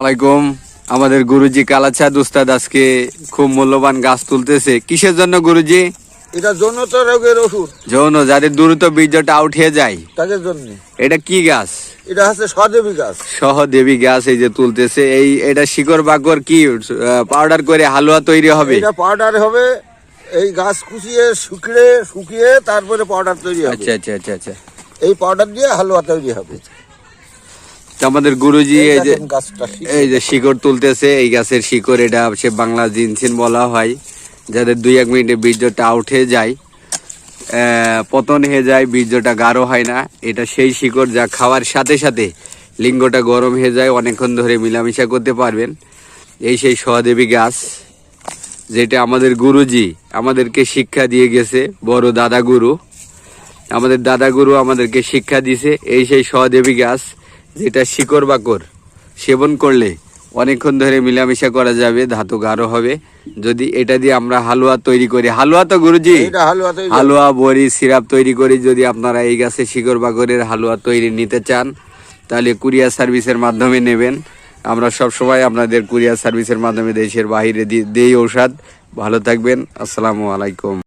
আলাইকুম। আমাদের গুরুজি কালাচাঁদ উস্তাদ আজকে খুব মূল্যবান গাছ তুলতেছে। কিসের জন্য গুরুজি? এটা যৌনত রোগের ওষুধ। যৌন যাদের দ্রুত বীর্যটা আউট হয়ে যায়। তাদের জন্য। এটা কি গাছ? এটা হচ্ছে সদেবী গাছ। সহদেবী গাছ এই যে তুলতেছে। এই এটা শিকড় বাকর কি পাউডার করে হালুয়া তৈরি হবে? এটা পাউডার হবে এই গাছ কুচিয়ে শুকিয়ে শুকিয়ে তারপরে পাউডার তৈরি হবে। আচ্ছা আচ্ছা আচ্ছা আচ্ছা। এই পাউডার দিয়ে হালুয়া তৈরি হবে। আমাদের গুরুজি এই যে। এই যে শিকড় তুলতেছে এই গাছের শিকড় এটা সে বাংলা জিনসিন বলা হয়। যাদের দুই এক মিনিটে বীর্যটা আউট হয়ে যায় পতন হয়ে যায় বীর্যটা গাঢ় হয় না। এটা সেই শিকড় যা খাওয়ার সাথে সাথে লিঙ্গটা গরম হয়ে যায় অনেকক্ষণ ধরে মিলামিশা করতে পারবেন। এই সেই সহদেবী গাছ যেটা আমাদের গুরুজি আমাদেরকে শিক্ষা দিয়ে গেছে বড় দাদা গুরু আমাদের দাদা গুরু আমাদেরকে শিক্ষা দিছে এই সেই সহদেবী গাছ। যেটা শিকড় বাকর সেবন করলে অনেকক্ষণ ধরে মিলামিশা করা যাবে ধাতু গাঢ় হবে। যদি এটা দিয়ে আমরা হালুয়া তৈরি করি হালুয়া তো গুরুজি? হালুয়া বড়ি সিরাপ তৈরি করি যদি আপনারা এই গাছে শিকড় বাকরের হালুয়া তৈরি নিতে চান তাহলে কুরিয়ার সার্ভিসের মাধ্যমে নেবেন। আমরা সব সময় আপনাদের কুরিয়ার সার্ভিসের মাধ্যমে দেশের বাইরে দি- দেই ঔষধ। ভালো থাকবেন। আসসালামু আলাইকুম।